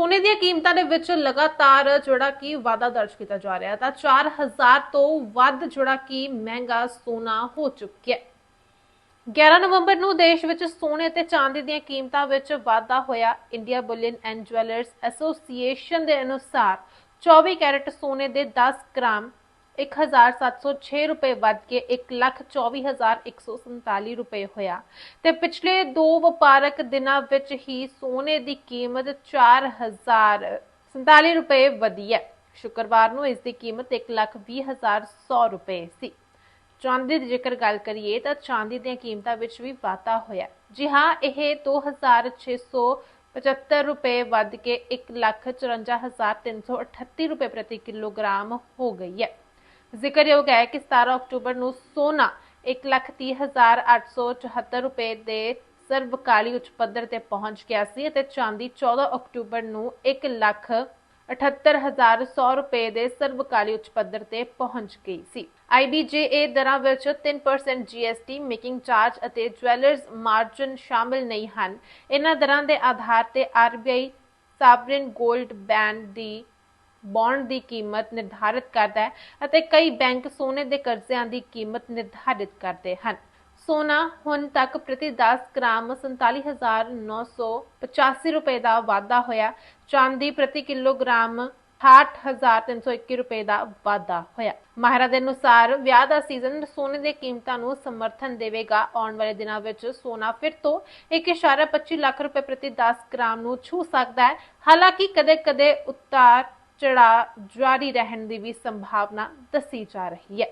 ਸੋਨੇ ਦੀਆਂ ਕੀਮਤਾਂ ਦੇ ਵਿੱਚ ਲਗਾਤਾਰ ਜਿਹੜਾ ਕਿ ਵਾਧਾ ਦਰਜ ਕੀਤਾ ਜਾ ਰਿਹਾ ਤਾਂ 4000 ਤੋਂ ਵੱਧ ਜਿਹੜਾ ਕਿ ਮਹਿੰਗਾ ਸੋਨਾ ਹੋ ਚੁੱਕਿਆ ਹੈ। 11 ਨਵੰਬਰ ਨੂੰ ਦੇਸ਼ ਵਿੱਚ ਸੋਨੇ ਅਤੇ ਚਾਂਦੀ ਦੀਆਂ ਕੀਮਤਾਂ ਵਿੱਚ ਵਾਧਾ ਹੋਇਆ। India bullion and jewellers association ਦੇ ਅਨੁਸਾਰ 24 ਕੈਰਟ ਸੋਨੇ ਦੇ 10 ਗ੍ਰਾਮ 1706 ਰੁਪਏ ਵੱਧ ਕੇ 124147 ਰੁਪਏ ਹੋਇਆ ਤੇ ਪਿਛਲੇ ਦੋ ਵਪਾਰਕ ਦਿਨਾਂ ਵਿੱਚ ਹੀ ਸੋਨੇ ਦੀ ਕੀਮਤ 4047 ਰੁਪਏ ਵਧੀ ਹੈ। ਸ਼ੁੱਕਰਵਾਰ ਨੂੰ ਇਸ ਦੀ ਕੀਮਤ 120100 ਰੁਪਏ ਸੀ। ਚਾਂਦੀ ਦੀ ਜੇਕਰ ਗੱਲ ਕਰੀਏ ਤਾਂ ਚਾਂਦੀ ਦੀਆਂ ਕੀਮਤਾਂ ਵਿੱਚ ਵੀ ਵਾਧਾ ਹੋਇਆ ਜੀ ਹਾਂ, ਇਹ 2675 ਰੁਪਏ ਵੱਧ ਕੇ 154338 ਰੁਪਏ ਪ੍ਰਤੀ ਕਿਲੋਗ੍ਰਾਮ ਹੋ ਗਈ ਹੈ। ਜ਼ਿਕਰਯੋਗ ਹੈ ਕਿ 17 ਅਕਤੂਬਰ ਨੂੰ ਸੋਨਾ 130874 ਰੁਪਏ ਦੇ ਸਰਵਕਾਲੀ ਉੱਚ ਪੱਧਰ ਤੇ ਪਹੁੰਚ ਗਿਆ ਸੀ ਅਤੇ ਚਾਂਦੀ 14 ਅਕਤੂਬਰ ਨੂੰ 1 ਲੱਖ 78100 ਰੁਪਏ ਦੇ ਸਰਵਕਾਲੀ ਉੱਚ ਪੱਧਰ ਤੇ ਪਹੁੰਚ ਗਈ ਸੀ। IBJA ਦਰਾਂ ਵਿੱਚ 3% GST ਮੇਕਿੰਗ ਚਾਰਜ ਅਤੇ ਜਵੈਲਰਸ ਮਾਰਜਨ ਸ਼ਾਮਿਲ ਨਹੀਂ ਹਨ। ਇਹਨਾਂ ਦਰਾਂ ਦੇ ਆਧਾਰ ਤੇ RBI ਸਾਵਰਨ 골ਡ ਬੈਂਡ ਦੀ ਬੌਂਡ ਦੀ ਕੀਮਤ ਨਿਰਧਾਰਿਤ ਕਰਦਾ ਹੈ ਅਤੇ ਕਈ ਬੈਂਕ ਸੋਨੇ ਦੇ ਕਰਜ਼ਿਆਂ ਦੀ ਕੀਮਤ ਨਿਰਧਾਰਿਤ ਕਰਦੇ ਹਨ। ਸੋਨਾ ਹੁਣ ਤੱਕ ਪ੍ਰਤੀ 10 ਗ੍ਰਾਮ 47985 ਰੁਪਏ ਦਾ ਵਾਧਾ ਹੋਇਆ। ਚਾਂਦੀ ਪ੍ਰਤੀ ਕਿਲੋਗ੍ਰਾਮ 68321 ਰੁਪਏ ਦਾ ਵਾਧਾ ਹੋਇਆ। ਮਾਹਿਰਾਂ ਦੇ ਅਨੁਸਾਰ ਵਿਆਹ ਦਾ ਸੀਜ਼ਨ ਸੋਨੇ ਦੀਆਂ ਕੀਮਤਾਂ ਨੂੰ ਸਮਰਥਨ ਦੇਵੇਗਾ। ਆਉਣ ਵਾਲੇ ਦਿਨਾਂ ਵਿੱਚ ਸੋਨਾ ਫਿਰ ਤੋਂ 1.25 ਲੱਖ ਰੁਪਏ ਪ੍ਰਤੀ 10 ਗ੍ਰਾਮ ਨੂੰ ਛੂ ਸਕਦਾ ਹੈ। ਹਾਲਾਂਕਿ ਕਦੇ-ਕਦੇ ਉਤਾਰ ਚੜਾ ਜਾਰੀ ਰਹਿਣ ਦੀ ਵੀ ਸੰਭਾਵਨਾ ਦੱਸੀ ਜਾ ਰਹੀ ਹੈ।